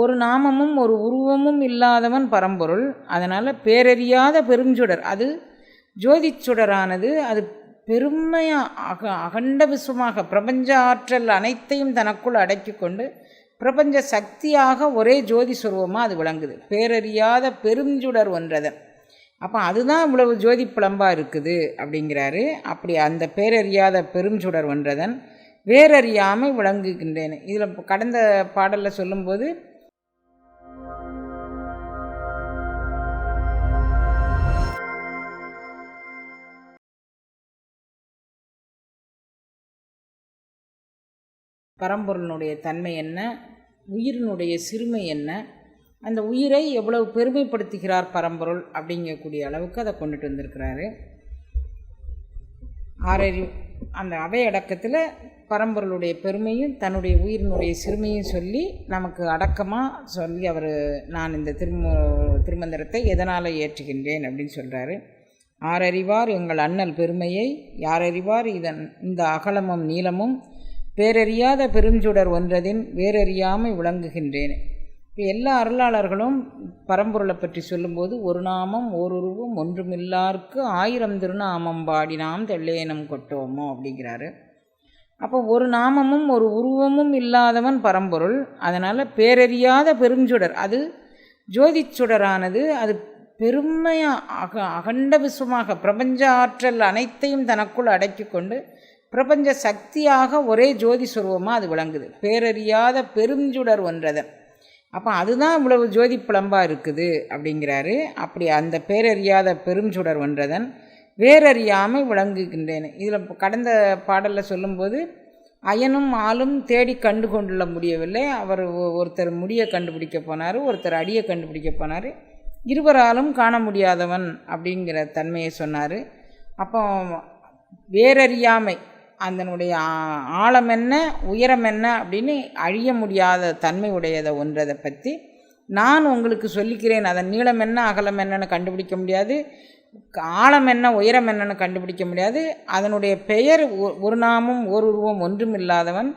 ஒரு நாமமும் ஒரு உருவமும் இல்லாதவன் பரம்பொருள். அதனால் பேரறியாத பெருஞ்சுடர். அது ஜோதி சுடரானது. அது பெருமையாக அக அகண்ட விஸ்வமாக பிரபஞ்ச ஆற்றல் அனைத்தையும் தனக்குள் அடக்கி கொண்டு பிரபஞ்ச சக்தியாக ஒரே ஜோதி சுரூபமாக அது விளங்குது. பேரறியாத பெருஞ்சுடர் ஒன்றதன். அப்போ அதுதான் இவ்வளவு ஜோதி பிளம்பாக இருக்குது அப்படிங்கிறாரு. அப்படி அந்த பேரறியாத பெருஞ்சுடர் ஒன்றதன். வேறறியாமை விளங்குகின்றேன். இதில் கடந்த பாடலில் சொல்லும்போது பரம்பொருளினுடைய தன்மை என்ன? உயிரினுடைய சிறுமை என்ன? அந்த உயிரை எவ்வளவு பெருமைப்படுத்துகிறார் பரம்பொருள் அப்படிங்கக்கூடிய அளவுக்கு அதை கொண்டுட்டு வந்திருக்கிறாரு. ஆறறி அந்த அவை அடக்கத்தில் பரம்பொருளுடைய பெருமையும் தன்னுடைய உயிரினுடைய சிறுமையும் சொல்லி நமக்கு அடக்கமாக சொல்லி அவர் நான் இந்த திரும திருமந்திரத்தை எதனால் ஏற்றுகின்றேன் அப்படின்னு சொல்கிறாரு ஆரறிவார் எங்கள் அண்ணல் பெருமையை யாரறிவார் இதன் இந்த அகலமும் நீளமும் பேரறியாத பெருஞ்சுடர் ஒன்றதின் வேறறியாமை விளங்குகின்றேன். இப்போ எல்லா அருளாளர்களும் பரம்பொருளை பற்றி சொல்லும்போது ஒரு நாமம் ஓருருவம் ஒன்றுமில்லார்க்கு ஆயிரம் திருநாமம் பாடினாம் தெள்ளேனம் கொட்டோமோ அப்படிங்கிறாரு. அப்போ ஒரு நாமமும் ஒரு உருவமும் இல்லாதவன் பரம்பொருள். அதனால் பேரறியாத பெருஞ்சுடர் அது ஜோதி சுடரானது அது பெருமையாக அக அகண்ட விஸ்வமாக பிரபஞ்ச ஆற்றல் அனைத்தையும் தனக்குள் அடக்கி கொண்டு பிரபஞ்ச சக்தியாக ஒரே ஜோதி சுரூபமாக அது விளங்குது. பேரறியாத பெருஞ்சுடர் ஒன்றதன் அப்போ அதுதான் இவ்வளவு ஜோதி புலம்பாக இருக்குது அப்படிங்கிறாரு. அப்படி அந்த பேரறியாத பெருஞ்சுடர் ஒன்றதன் வேறறியாமை விளங்குகின்றேன். இதில் கடந்த பாடலில் சொல்லும்போது அயனும் ஆளும் தேடி கண்டு கொண்டுள்ள முடியவில்லை. அவர் ஒ- ஒருத்தர் முடியை கண்டுபிடிக்க போனார் ஒருத்தர் அடியை கண்டுபிடிக்க போனார். இருவராலும் காண முடியாதவன் அப்படிங்கிற தன்மையை சொன்னார். அப்போ வேறறியாமை அதனுடைய ஆழம் என்ன உயரம் என்ன அப்படின்னு அழிய முடியாத தன்மை உடையதை ஒன்றதை பற்றி நான் உங்களுக்கு சொல்லிக்கிறேன். அதன் நீளம் என்ன அகலம் என்னன்னு கண்டுபிடிக்க முடியாது. ஆழம் என்ன உயரம் என்னன்னு கண்டுபிடிக்க முடியாது. அதனுடைய பெயர் ஒ- ஒரு நாமும் ஒரு உருவம் ஒன்றும் இல்லாதவன்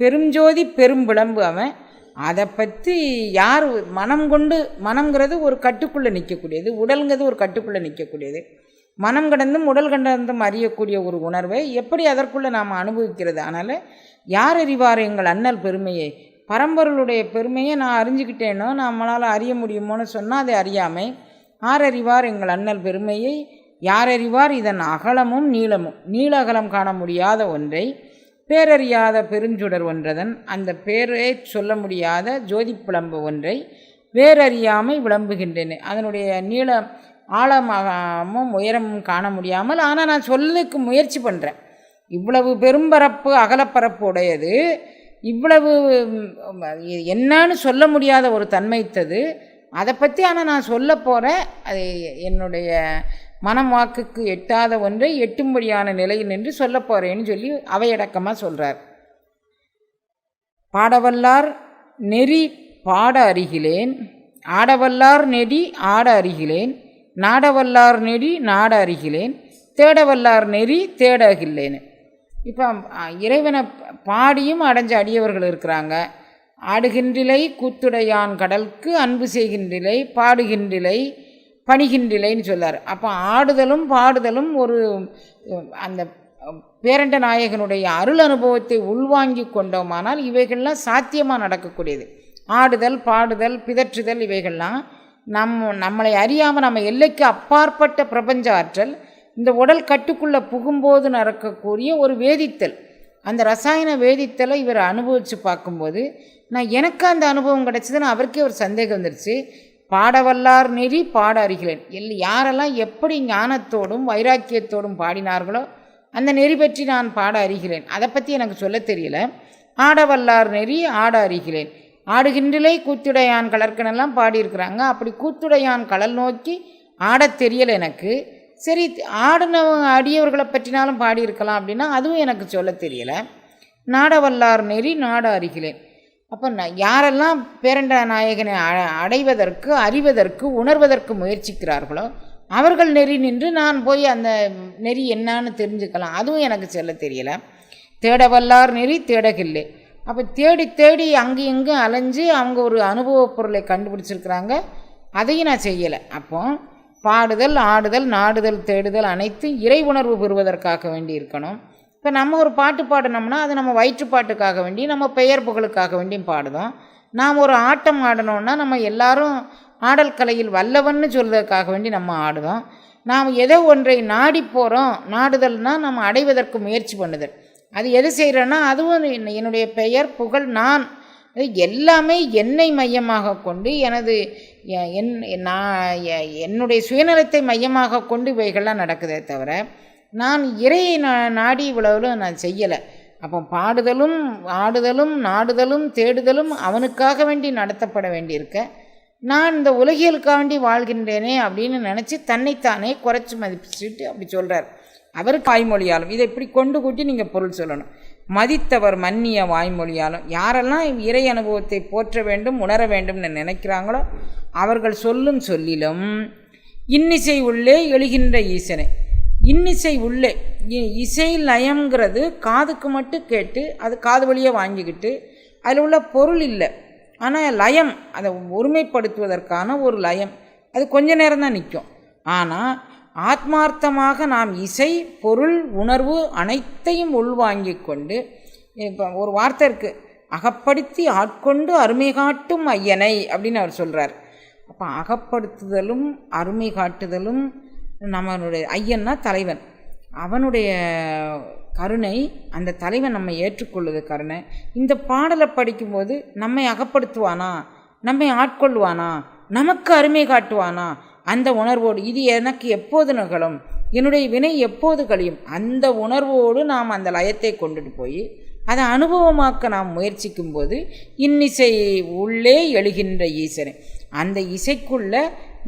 பெருஞ்சோதி பெரும் விளம்பு அவன். அதை பற்றி யார் மனம் கொண்டு மனம்ங்கிறது ஒரு கட்டுக்குள்ளே நிற்கக்கூடியது உடலுங்கிறது ஒரு கட்டுக்குள்ளே நிற்கக்கூடியது மனம் கடந்தும் உடல் கடந்தும் அறியக்கூடிய ஒரு உணர்வை எப்படி அதற்குள்ளே நாம் அனுபவிக்கிறது? அதனால் யார் அறிவார் எங்கள் அண்ணல் பெருமையை? பரம்பொருளுடைய பெருமையை நான் அறிஞ்சுக்கிட்டேனோ நம்மளால் அறிய முடியுமோன்னு சொன்னால் அதை அறியாமை. யார் அறிவார் எங்கள் அண்ணல் பெருமையை? யார் அறிவார் இதன் அகலமும் நீளமும்? நீள அகலம் காண முடியாத ஒன்றை பேரறியாத பெருஞ்சுடர் ஒன்றதன் அந்த பேரை சொல்ல முடியாத ஜோதி பிளம்பு ஒன்றை வேறறியாமை விளம்புகின்றேன். அதனுடைய நீளம் ஆழமாகவும் உயரமும் காண முடியாமல் ஆனால் நான் சொல்லுக்கு முயற்சி பண்ணுறேன் இவ்வளவு பெரும்பரப்பு அகலப்பரப்பு உடையது. இவ்வளவு என்னன்னு சொல்ல முடியாத ஒரு தன்மைத்தது. அதை பற்றி ஆனால் நான் சொல்ல போகிறேன் அது என்னுடைய மனம் வாக்குக்கு எட்டாத ஒன்றை எட்டும்படியான நிலையில் நின்று சொல்ல போகிறேன்னு சொல்லி அவையடக்கமாக சொல்கிறார் பாடவல்லார் நெறி பாட அறிகிலேன் ஆடவல்லார் நெடி ஆட அறிகிலேன் நாடவல்லார் நெறி நாட அருகிலேன் தேடவல்லார் நெறி தேட அகில்லேன்னு இப்போ இறைவனை பாடியும் அடைஞ்ச அடியவர்கள் இருக்கிறாங்க. ஆடுகின்றிலை கூத்துடையான் கடலுக்கு அன்பு செய்கின்றிலை பாடுகின்றிலை பணிகின்றிலைன்னு சொல்லார். அப்போ ஆடுதலும் பாடுதலும் ஒரு அந்த பேரண்ட நாயகனுடைய அருள் அனுபவத்தை உள்வாங்கி கொண்டோமானால் இவைகள்லாம் சாத்தியமாக நடக்கக்கூடியது. ஆடுதல் பாடுதல் பிதற்றுதல் இவைகள்லாம் நம் நம்மளை அறியாமல் நம்ம எல்லைக்கு அப்பாற்பட்ட பிரபஞ்ச ஆற்றல் இந்த உடல் கட்டுக்குள்ளே புகும்போது நடக்கக்கூடிய ஒரு வேதித்தல். அந்த ரசாயன வேதித்தலை இவர் அனுபவித்து பார்க்கும்போது நான் எனக்கு அந்த அனுபவம் கிடச்சிதுன்னு அவருக்கே ஒரு சந்தேகம் வந்துருச்சு. பாடவல்லார் நெறி பாட அறிகிறேன். எல் யாரெல்லாம் எப்படி ஞானத்தோடும் வைராக்கியத்தோடும் பாடினார்களோ அந்த நெறி பற்றி நான் பாட அறிகிறேன். அதை பற்றி எனக்கு சொல்ல தெரியல. ஆடவல்லார் நெறி ஆட அறிகிறேன். ஆடுகின்றிலை கூத்துடையான் கலர்க்கனெல்லாம் பாடியிருக்கிறாங்க. அப்படி கூத்துடையான் கடல் நோக்கி ஆடத் தெரியலை எனக்கு. சரி ஆடினவங்க அடியவர்களை பற்றினாலும் பாடியிருக்கலாம் அப்படின்னா அதுவும் எனக்கு சொல்ல தெரியலை. நாடவல்லார் நெறி நாட அறிகிறேன் அப்போ நான் யாரெல்லாம் பேரண்ட நாயகனை அ- அடைவதற்கு அறிவதற்கு உணர்வதற்கு முயற்சிக்கிறார்களோ அவர்கள் நெறி நின்று நான் போய் அந்த நெறி என்னான்னு தெரிஞ்சுக்கலாம். அதுவும் எனக்கு சொல்ல தெரியலை. தேடவல்லார் நெறி தேடகில்லை. அப்போ தேடி தேடி அங்கேயும் இங்கும் அலைஞ்சு அவங்க ஒரு அனுபவப் பொருளை கண்டுபிடிச்சிருக்கிறாங்க. அதையும் நான் செய்யலை. அப்போ பாடுதல் ஆடுதல் நாடுதல் தேடுதல் அனைத்தும் இறை உணர்வு பெறுவதற்காக வேண்டி இருக்கணும். இப்போ நம்ம ஒரு பாட்டு பாடினோம்னா அது நம்ம வயிற்றுப்பாட்டுக்காக வேண்டி நம்ம பெயர் புகழுக்காக வேண்டியும் பாடுதோம். நாம் ஒரு ஆட்டம் ஆடணும்னா நம்ம எல்லாரும் ஆடல் கலையில் வல்லவன்னு சொல்வதற்காக வேண்டி நம்ம ஆடுதோம். நாம் எதோ ஒன்றை நாடி போகிறோம் நாடுதல்னால் நம்ம அடைவதற்கு முயற்சி பண்ணுதல். அது எது செய்கிறேன்னா அதுவும் என்னுடைய பெயர் புகழ் நான். அது எல்லாமே என்னை மையமாக கொண்டு எனது என் நான் என்னுடைய சுயநலத்தை மையமாக கொண்டு இவைகள்லாம் நடக்குதே தவிர நான் இறையை நாடி இவ்வளவுலும் நான் செய்யலை. அப்போ பாடுதலும் ஆடுதலும் நாடுதலும் தேடுதலும் அவனுக்காக வேண்டி நடத்தப்பட வேண்டியிருக்க நான் இந்த உலகியலுக்காக வேண்டி வாழ்கின்றேனே அப்படின்னு நினச்சி தன்னைத்தானே குறைச்சி மதிப்பிச்சுட்டு அப்படி சொல்கிறார் அவருக்கு வாய்மொழியாலும். இதை இப்படி கொண்டு கூட்டி நீங்கள் பொருள் சொல்லணும். மதித்தவர் மன்னிய வாய்மொழியாலும். யாரெல்லாம் இறை அனுபவத்தை போற்ற வேண்டும் உணர வேண்டும்னு நினைக்கிறாங்களோ அவர்கள் சொல்லும் சொல்லிலும் இன்னிசை உள்ளே எழுகின்ற ஈசனை. இன்னிசை உள்ளே இ- இசை லயம்ங்கிறது காதுக்கு மட்டும் கேட்டு அது காது வழியே வாங்கிக்கிட்டு அதில் உள்ள பொருள் இல்லை. ஆனால் லயம் அதை ஒருமைப்படுத்துவதற்கான ஒரு லயம். அது கொஞ்ச நேரம் தான் நிற்கும் ஆனால் ஆத்மார்த்தமாக நாம் இசை பொருள் உணர்வு அனைத்தையும் உள்வாங்கி கொண்டு இப்போ ஒரு வார்த்தை இருக்குது அகப்படுத்தி ஆட்கொண்டு அருமை காட்டும் ஐயனை அப்படின்னு அவர் சொல்கிறார் அப்போ அகப்படுத்துதலும் அருமை காட்டுதலும் நம்மளுடைய ஐயன்னா தலைவன். அவனுடைய கருணை அந்த தலைவன் நம்ம ஏற்றுக்கொள்ளுது கருணை. இந்த பாடலை படிக்கும்போது நம்மை அகப்படுத்துவானா? நம்மை ஆட்கொள்வானா நமக்கு அருமை காட்டுவானா? அந்த உணர்வோடு இது எனக்கு எப்போது நிகழும்? என்னுடைய வினை எப்போது கழியும்? அந்த உணர்வோடு நாம் அந்த லயத்தை கொண்டுட்டு போய் அதை அனுபவமாக்க நாம் முயற்சிக்கும்போது இன்னிசை உள்ளே எழுகின்ற ஈசனை அந்த இசைக்குள்ள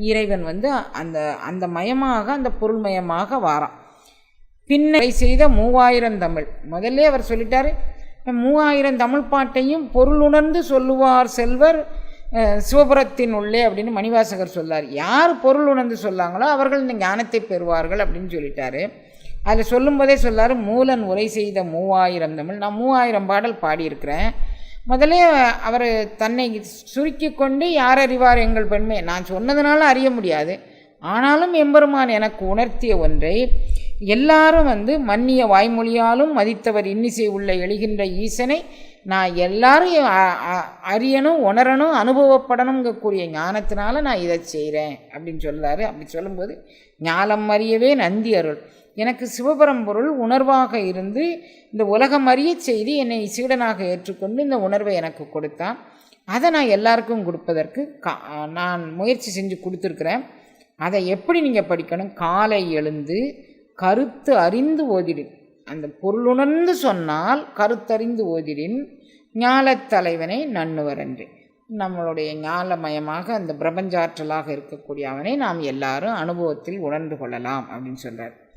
இறைவன் வந்து அந்த அந்த மயமாக அந்த பொருள்மயமாக வாரான். பின்னை செய்த மூவாயிரம் தமிழ். முதல்ல அவர் சொல்லிட்டாரு மூவாயிரம் தமிழ் பாட்டையும் பொருள் உணர்ந்து சொல்லுவார் செல்வர் சிவபுரத்தின் உள்ளே அப்படின்னு மணிவாசகர் சொல்லார் யார் பொருள் உணர்ந்து சொல்லாங்களோ அவர்கள் இந்த ஞானத்தை பெறுவார்கள் அப்படின்னு சொல்லிட்டாரு. அதில் சொல்லும்போதே சொல்லார் மூலன் உரை செய்த மூவாயிரம் தமிழ். நான் மூவாயிரம் பாடல் பாடியிருக்கிறேன். முதல்ல அவர் தன்னை சுருக்கி கொண்டு யார் அறிவார் எங்கள் பெண்மை? நான் சொன்னதுனால அறிய முடியாது. ஆனாலும் எம்பெருமான் எனக்கு உணர்த்திய ஒன்றை எல்லாரும் வந்து மன்னிய வாய்மொழியாலும் மதித்தவர் இன்னிசை உள்ள எழுகின்ற ஈசனை நான் எல்லாரும் அறியணும் உணரணும் அனுபவப்படணுங்கக்கூடிய ஞானத்தினால நான் இதை செய்கிறேன் அப்படின்னு சொல்லாரு அப்படி சொல்லும்போது ஞானம் அறியவே நந்தி அருள். எனக்கு சிவபரம்பொருள் உணர்வாக இருந்து இந்த உலகம் அறிய செய்து என்னை சீடனாக ஏற்றுக்கொண்டு இந்த உணர்வை எனக்கு கொடுத்தான். அதை நான் எல்லாருக்கும் கொடுப்பதற்கு கா நான் முயற்சி செஞ்சு கொடுத்துருக்குறேன். அதை எப்படி நீங்கள் படிக்கணும்? காலை எழுந்து கருத்து அறிந்து ஓதிடு. அந்த பொருளுணர்ந்து சொன்னால் கருத்தறிந்து ஓதிரின் ஞாலத் நன்னுவர் நண்ணுவரன்று. நம்மளுடைய ஞாலமயமாக அந்த பிரபஞ்சாற்றலாக இருக்கக்கூடிய அவனை நாம் எல்லாரும் அனுபவத்தில் உணர்ந்து கொள்ளலாம் அப்படின்னு சொல்கிறார்